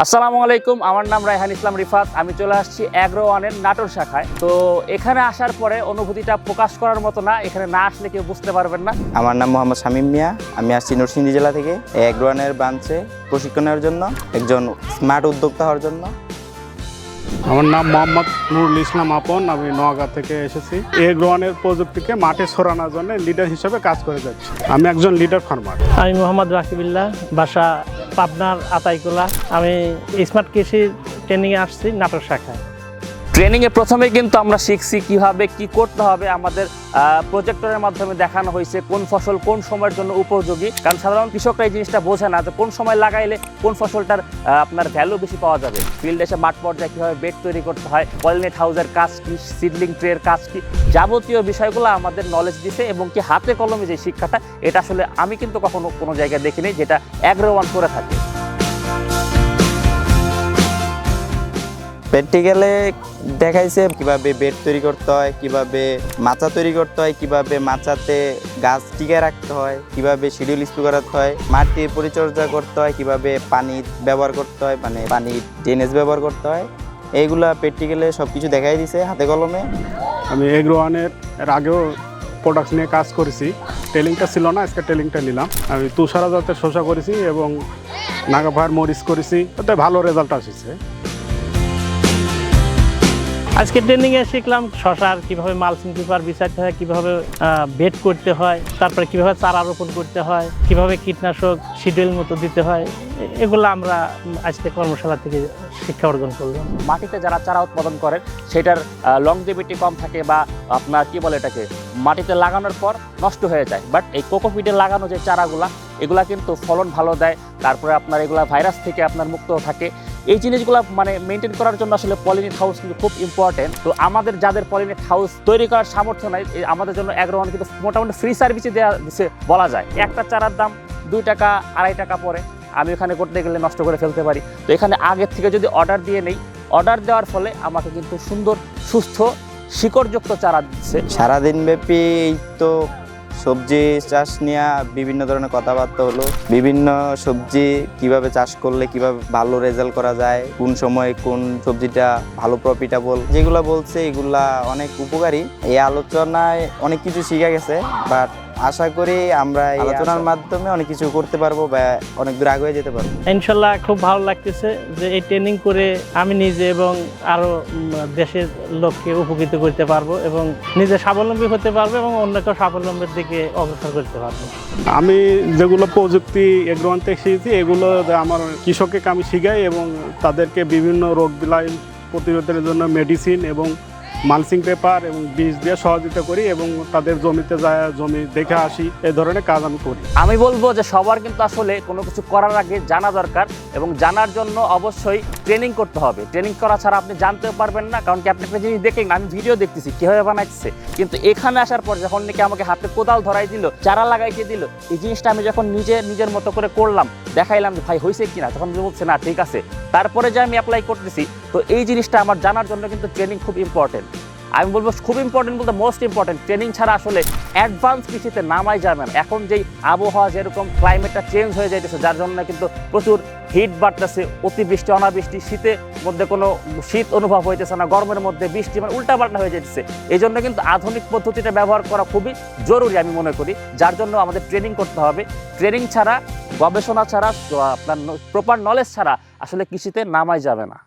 আসসালামু আলাইকুম আমার নাম রায়হান ইসলাম রিফাত। আমি চলে আসছি অ্যাগ্রো ওয়ানের নাটোর শাখায়। তো এখানে আসার পরে অনুভূতিটা প্রকাশ করার মতো না এখানে না আসলে কেউ বুঝতে পারবেন না। আমার নাম মোহাম্মদ শামীম মিয়া। আমি আসছি নরসিংদী জেলা থেকে এগ্রোয়ানের ব্রাঞ্চে প্রশিক্ষণের জন্য একজন স্মার্ট উদ্যোক্তা হওয়ার জন্য। আমার নাম মোহাম্মদ নুরুল ইসলাম আপন। আমি নোয়াগা থেকে এসেছি। এ গ্রহণের প্রযুক্তিকে মাঠে সরানোর জন্য লিডার হিসেবে কাজ করে যাচ্ছি। আমি একজন লিডার ফার্মার আমি মোহাম্মদ রাকিবুল্লাহ বাসা পাবনার আতাইকুলা। আমি স্মার্ট কৃষির ট্রেনিংয়ে আসছি নাটক শাখায়। ট্রেনিংয়ে প্রথমে কিন্তু আমরা শিখছি কীভাবে কি করতে হবে, আমাদের প্রজেক্টরের মাধ্যমে দেখানো হয়েছে কোন ফসল কোন সময়ের জন্য উপযোগী। কারণ সাধারণ কৃষকরা এই জিনিসটা বোঝে না যে কোন সময় লাগাইলে কোন ফসলটার আপনার ভ্যালু বেশি পাওয়া যাবে। ফিল্ড এসে মাঠ পর্যায়ে কীভাবে বেড তৈরি করতে হয় পলিনেট হাউসের কাজ কি সিডলিং ট্রের কাজ কি, যাবতীয় বিষয়গুলো আমাদের নলেজ দিছে এবং কি হাতে কলমে যে শিক্ষাটা, এটা আসলে আমি কিন্তু কখনো কোনো জায়গায় দেখিনি, যেটা অ্যাগ্রো ওয়ান করে থাকে। প্র্যাকটিক্যালে দেখাইছে কীভাবে বেড তৈরি করতে হয়, কীভাবে মাচা তৈরি করতে হয়, কীভাবে মাচাতে গাছ টিকে রাখতে হয়, কীভাবে শিডিউল স্প্রে করাতে হয়, মাটির পরিচর্যা করতে হয়, কীভাবে পানি ব্যবহার করতে হয় মানে পানি ড্রেনেজ ব্যবহার করতে হয়। এইগুলা প্র্যাকটিক্যালে সব কিছু দেখাই দিছে হাতে কলমে। আমি এ গ্রহণের এর আগেও প্রোডাক্ট নিয়ে কাজ করেছি। টেলিংটা ছিল না, আজকে টেলিংটা নিলাম। আমি তুষারা জাতের শসা করেছি এবং নাগাভার মরিচ করেছি। তাতে ভালো রেজাল্ট আসছে। আজকে ট্রেনিংয়ে শিখলাম শশার কীভাবে মালচিং পেপার বিছাইতে হয় কীভাবে বেড করতে হয়, তারপরে কীভাবে চারা রোপণ করতে হয়, কীভাবে কীটনাশক শিডিউল মতো দিতে হয় এগুলো আমরা আজকে কর্মশালা থেকে শিক্ষা অর্জন করলাম। মাটিতে যারা চারা উৎপাদন করে সেটার লংজিভিটি কম থাকে বা আপনার কি বলে এটাকে, মাটিতে লাগানোর পর নষ্ট হয়ে যায়। বাট এই কোকোপিটে লাগানো যে চারাগুলা, এগুলা কিন্তু ফলন ভালো দেয়, তারপরে আপনার এগুলা ভাইরাস থেকে আপনার মুক্ত থাকে। এই জিনিসগুলো মানে মেনটেন করার জন্য আসলে পলিনেট হাউস কিন্তু খুব ইম্পর্টেন্ট তো আমাদের যাদের পলিনেট হাউস তৈরি করার সামর্থ্য নাই আমাদের জন্য এগ্রোওয়ান কিন্তু মোটামুটি ফ্রি সার্ভিসে দেওয়া দিছে বলা যায়। একটা চারার দাম দুই টাকা, আড়াই টাকা পরে আমি ওখানে করতে গেলে নষ্ট করে ফেলতে পারি। তো এখানে আগের থেকে যদি অর্ডার দিয়ে নেই অর্ডার দেওয়ার ফলে আমাকে কিন্তু সুন্দর, সুস্থ, শিকড়যুক্ত চারা দিচ্ছে। সারাদিন ব্যাপী এই তো সবজি চাষ নিয়ে বিভিন্ন ধরনের কথাবার্তা হলো। বিভিন্ন সবজি কীভাবে চাষ করলে কীভাবে ভালো রেজাল্ট করা যায়, কোন সময় কোন সবজিটা ভালো প্রফিটেবল যেগুলো বলছে এগুলা অনেক উপকারী। এই আলোচনায় অনেক কিছু শিখা গেছে বাট আশা করি আমরা এই আলোচনার মাধ্যমে অনেক কিছু করতে পারব বা অনেক দূর আগে যেতে পারব। ইনশাল্লাহ খুব ভালো লাগতেছে যে এই ট্রেনিং করে আমি নিজে এবং আরও দেশের লোককে উপকৃত করতে পারব এবং নিজে স্বাবলম্বী হতে পারব এবং অন্যকে স্বাবলম্বীর দিকে অগ্রসর করতে পারব। আমি যেগুলো প্রযুক্তি এগ্রহণ থেকে শিখেছি এগুলো আমার কৃষককে আমি শিখাই এবং তাদেরকে বিভিন্ন রোগ বিলাই প্রতিরোধের জন্য মেডিসিন এবং মালসিং পেপার এবং বীজ দিয়ে সহযোগিতা করি এবং তাদের জমিতে যায় জমি দেখে আসি এই ধরনের কাজ আমি করি। আমি বলব যে সবার কিন্তু আসলে কোনো কিছু করার আগে জানা দরকার এবং জানার জন্য অবশ্যই ট্রেনিং করতে হবে। ট্রেনিং করা ছাড়া আপনি জানতেও পারবেন না, কারণ কি আপনি একটা জিনিস দেখলেন আমি ভিডিও দেখতেছি, কীভাবে বানাইছে কিন্তু এখানে আসার পর যখন নাকি আমাকে হাতে কোদাল ধরাই দিল, চারা লাগাইতে দিল, এই জিনিসটা আমি যখন নিজে, নিজের মতো করে করলাম, দেখাইলাম যে ভাই হয়েছে কিনা, তখন বলছে না, ঠিক আছে। তারপরে যে আমি অ্যাপ্লাই করতেছি, তো এই জিনিসটা আমার জানার জন্য কিন্তু ট্রেনিং খুব ইম্পর্টেন্ট আমি বলব খুব ইম্পর্টেন্ট বলতে মোস্ট ইম্পর্টেন্ট ট্রেনিং ছাড়া আসলে অ্যাডভান্স কৃষিতে নামাই যাবে না। এখন যেই আবহাওয়া যেরকম ক্লাইমেটটা চেঞ্জ হয়ে যাইতেছে, যার জন্য কিন্তু প্রচুর হিট বাড়তেছে, অতিবৃষ্টি, অনাবৃষ্টি শীতের মধ্যে কোনো শীত অনুভব হইতেছে না, গরমের মধ্যে বৃষ্টি মানে উল্টাপাল্টা হয়ে যাচ্ছে এই জন্য কিন্তু আধুনিক পদ্ধতিটা ব্যবহার করা খুবই জরুরি আমি মনে করি। যার জন্য আমাদের ট্রেনিং করতে হবে। ট্রেনিং ছাড়া, গবেষণা ছাড়া, আপনার প্রপার নলেজ ছাড়া আসলে কৃষিতে নামাই যাবে না।